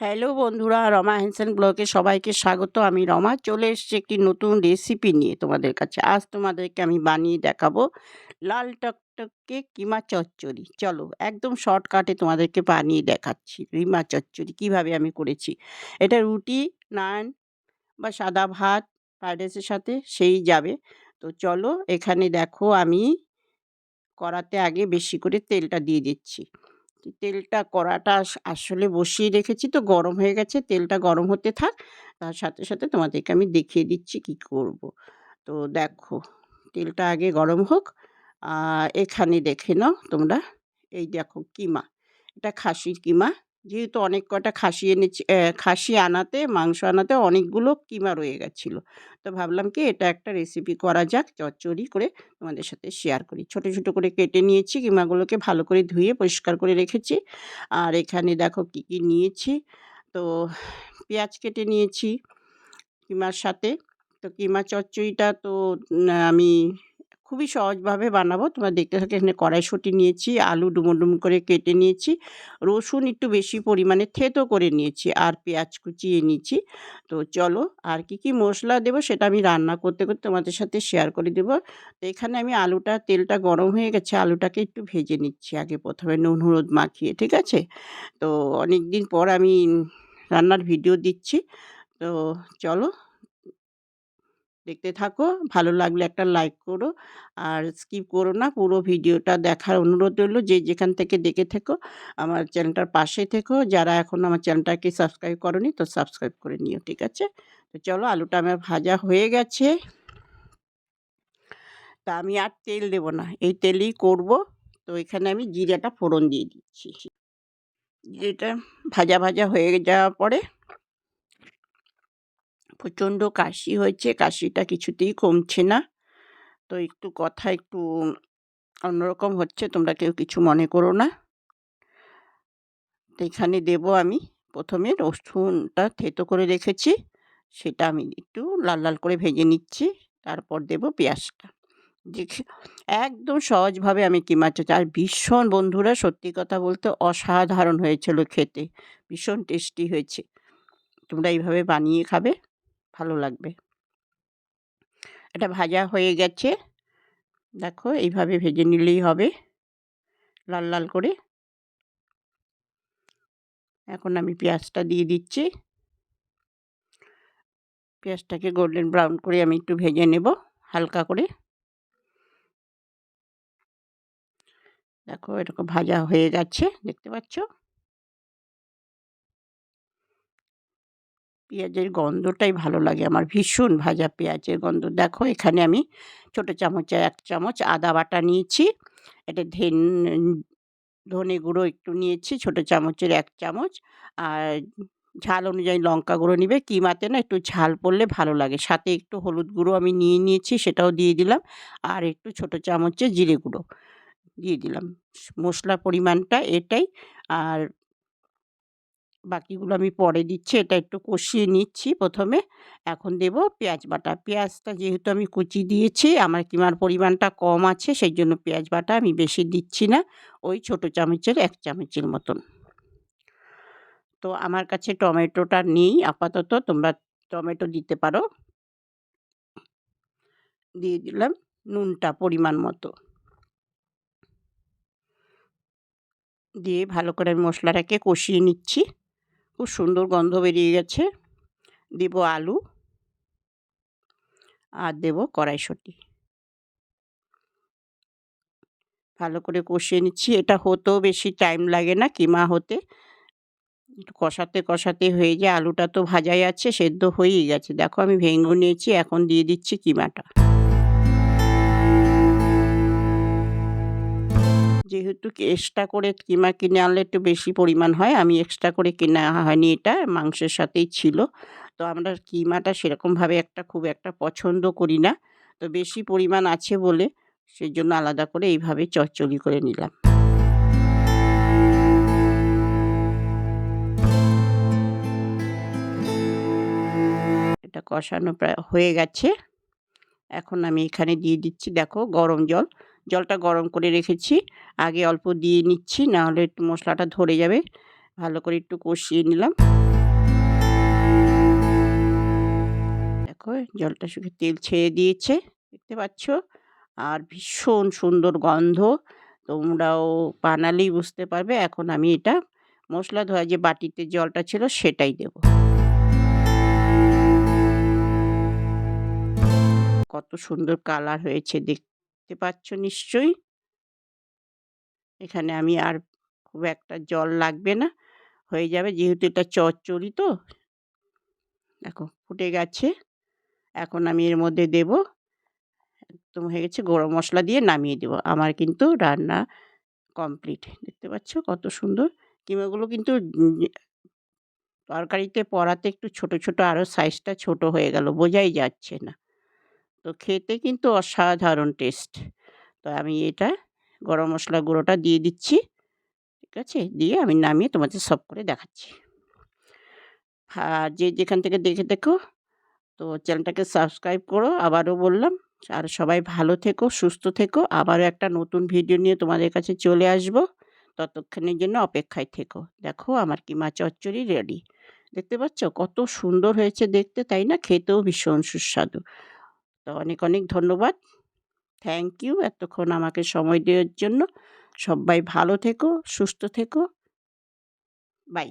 Hello বন্ধুরা, রমা হ্যান্সেন ব্লগে সবাইকে স্বাগত। আমি রমা, চলে এসেছি একটি নতুন রেসিপি নিয়ে তোমাদের কাছে। আজ তোমাদেরকে আমি বানিয়ে দেখাবো লাল টকটকে কিমা চচ্চড়ি। চলো, একদম শর্টকাটে তোমাদেরকে বানিয়ে দেখাচ্ছি রিমা চচ্চড়ি, কীভাবে আমি করেছি। এটা রুটি, নান বা সাদা ভাত, ফ্রাইড রাইসের সাথে সেই যাবে। তো চলো, এখানে দেখো আমি কড়াতে আগে বেশি করে তেলটা দিয়ে দিচ্ছি। তেলটা কড়াটা আসলে বসিয়ে রেখেছি তো গরম হয়ে গেছে, তেলটা গরম হতে থাক। তার সাথে সাথে তোমাদেরকে আমি দেখিয়ে দিচ্ছি কি করব। তো দেখো, তেলটা আগে গরম হোক এখানে দেখে নাও তোমরা। এই দেখো কিমা, এটা খাসির কিমা। যেহেতু অনেক কটা খাসি এনেছি খাসি আনাতে, মাংস আনাতে অনেকগুলো কিমা রয়ে গেছিল। তো ভাবলাম কি এটা একটা রেসিপি করা যাক, চচ্চড়ি করে তোমাদের সাথে শেয়ার করি। ছোট ছোট করে কেটে নিয়েছি, কিমাগুলোকে ভালো করে ধুয়ে পরিষ্কার করে রেখেছি। আর এখানে দেখো কি কি নিয়েছি। তো পেঁয়াজ কেটে নিয়েছি কিমার সাথে। তো কিমা চচ্চড়িটা তো আমি খুবই সহজভাবে বানাবো। তোমরা দেখতে থাকো, এখানে কড়াইশুঁটি নিয়েছি, আলু ডুমো করে কেটে নিয়েছি, রসুন একটু বেশি পরিমাণে থেতো করে নিয়েছি আর পেঁয়াজ কুচিয়ে নিয়েছি। তো চলো, আর কি কি মশলা দেবো সেটা আমি রান্না করতে করতে তোমাদের সাথে শেয়ার করে দেবো। তো এখানে আমি আলুটা, তেলটা গরম হয়ে গেছে, আলুটাকে একটু ভেজে নিচ্ছি। আগে প্রথমে নুন, হলুদ মাখিয়ে, ঠিক আছে? তো অনেক দিন পর আমি রান্নার ভিডিও দিচ্ছি। তো চলো দেখতে থাকো। ভালো লাগলে একটা লাইক করো। আর স্কিপ করো না। পুরো ভিডিওটা দেখার অনুরোধ রইল। যে যেখান থেকে দেখে থেকো, আমার চ্যানেলটার পাশে থেকো। যারা এখন আমার চ্যানেলটাকে সাবস্ক্রাইব করনি, তো সাবস্ক্রাইব করে নিও, ঠিক আছে? তো চলো, আলুটা আমার ভাজা হয়ে গেছে। তা আমি আর তেল দেব না। এই তেলেই করব। তো এখানে আমি জিরাটা ফোড়ন দিয়ে দিচ্ছি। জিরেটা ভাজা ভাজা হয়ে যাওয়ার পরে প্রচণ্ড কাশি হয়েছে, কাশিটা কিছুতেই কমছে না। তো একটু কথা একটু অন্যরকম হচ্ছে, তোমরা কেউ কিছু মনে করো না। তো এখানে দেব আমি প্রথমে রসুনটা থেতো করে রেখেছি, সেটা আমি একটু লাল লাল করে ভেজে নিচ্ছি, তারপর দেব পেঁয়াজটা। দেখে, একদম সহজভাবে আমি কিমা চাচ্ছি আর ভীষণ বন্ধুরা সত্যি কথা বলতে অসাধারণ হয়েছিল খেতে, ভীষণ টেস্টি হয়েছে। তোমরা এইভাবে বানিয়ে খাবে। ভালো লাগবে। এটা ভাজা হয়ে গেছে। দেখো, এইভাবে ভেজে নিলেই হবে। লাল লাল করে। এখন আমি পেঁয়াজটা দিয়ে দিচ্ছি। পেঁয়াজটাকে গোল্ডেন ব্রাউন করে আমি একটু ভেজে নেব, হালকা করে। দেখো, এরকম ভাজা হয়ে গেছে, দেখতে পাচ্ছ? পেঁয়াজের গন্ধটাই ভালো লাগে। আমার ভীষণ ভাজা পেঁয়াজের গন্ধ। দেখো, এখানে আমি ছোটো চামচে এক চামচ আদা বাটা নিয়েছি। এটা ধেন, ধনে গুঁড়ো একটু নিয়েছি, ছোটো চামচের এক চামচ। আর ঝাল অনুযায়ী লঙ্কা গুঁড়ো নিবে। কিমাতে না একটু ঝাল পড়লে ভালো লাগে। সাথে একটু হলুদ গুঁড়ো আমি নিয়ে নিয়েছি, সেটাও দিয়ে দিলাম। আর একটু ছোটো চামচের জিরে গুঁড়ো দিয়ে দিলাম। মশলার পরিমাণটা এটাই। আর বাকিগুলো আমি পরে দিচ্ছি, এটা একটু কষিয়ে নিচ্ছি প্রথমে। এখন দেব পেঁয়াজ বাটা। পেঁয়াজটা যেহেতু আমি কুচি দিয়েছি, আমার কিমার পরিমাণটা কম আছে সেই জন্য পেঁয়াজ বাটা আমি বেশি দিচ্ছি না। ওই ছোটো চামচের এক চামচের মতন। তো আমার কাছে টমেটোটা নেই, আপাতত তোমরা টমেটো দিতে পারো। দিয়ে দিলাম নুনটা পরিমাণ মতো। দিয়ে ভালো করে মশলাটাকে কষিয়ে নিচ্ছি। খুব সুন্দর গন্ধ বেরিয়ে গেছে। দেব আলু। আর দেব কড়াইশুঁটি। ভালো করে কষিয়ে নিচ্ছি। এটা হতেও বেশি টাইম লাগে না, কিমা হতে। কষাতে কষাতে হয়ে যায়। আলুটা তো ভাজাই আছে, সেদ্ধ হয়েই গেছে। দেখো আমি ভেঙে নিয়েছি, এখন দিয়ে দিচ্ছি কিমাটা। যেহেতু এক্সট্রা করে কিমা কিনে আনলে একটু বেশি পরিমাণ হয়, আমি এক্সট্রা করে কেনা হয়নি এটা, মাংসের সাথেই ছিল। তো আমরা কিমাটা সেরকমভাবে একটা খুব একটা পছন্দ করি না, তো বেশি পরিমাণ আছে বলে সেই জন্য আলাদা করে এইভাবে চচ্চড়ি করে নিলাম। এটা কষানো প্রায় হয়ে গেছে। এখন আমি এখানে দিয়ে দিচ্ছি, দেখো গরম জল। জলটা গরম করে রেখেছি। আগে অল্প দিয়ে নিচ্ছি, নাহলে একটু মশলাটা ধরে যাবে। ভালো করে একটু কষিয়ে নিলাম। দেখো, জলটা শুকিয়ে তেল ছেড়ে দিয়েছে, দেখতে পাচ্ছ? আর ভীষণ সুন্দর গন্ধ। তোমরাও বানালেই বুঝতে পারবে, এখন আমি এটা মশলা ধোয়া যে বাটিতে জলটা ছিল সেটাই দেব। কত সুন্দর কালার হয়েছে দেখতে পাচ্ছ নিশ্চয়ই। এখানে আমি আর খুব একটা জল লাগবে না, হয়ে যাবে যেহেতু এটা চচ্চড়ি তো। দেখো ফুটে গেছে, এখন আমি এর মধ্যে দেব, একদম হয়ে গেছে, গরম মশলা দিয়ে নামিয়ে দেব। আমার কিন্তু রান্না কমপ্লিট, দেখতে পাচ্ছ কত সুন্দর। কিমাগুলো কিন্তু তরকারিতে পড়াতে একটু ছোট ছোট আরও সাইজটা ছোট হয়ে গেল, বোঝাই যাচ্ছে না। তো খেতে কিন্তু অসাধারণ টেস্ট। তো আমি এটা গরম মশলা গুঁড়োটা দিয়ে দিচ্ছি, ঠিক আছে? দিয়ে আমি নামিয়ে তোমাদের সব করে দেখাচ্ছি। আর যে যেখান থেকে দেখে দেখো, তো চ্যানেলটাকে সাবস্ক্রাইব করো, আবারও বললাম। আর সবাই ভালো থেকো, সুস্থ থেকো। আবারও একটা নতুন ভিডিও নিয়ে তোমাদের কাছে চলে আসব। ততক্ষণের জন্য অপেক্ষায় থেকো। দেখো আমার কিমা চচ্চড়ি রেডি। দেখতে পাচ্ছ? কত সুন্দর হয়েছে দেখতে, তাই না? খেতেও ভীষণ সুস্বাদু। তো অনেক অনেক ধন্যবাদ। থ্যাংক ইউ এতক্ষণ আমাকে সময় দেওয়ার জন্য। সবাই ভালো থেকো, সুস্থ থেকো। বাই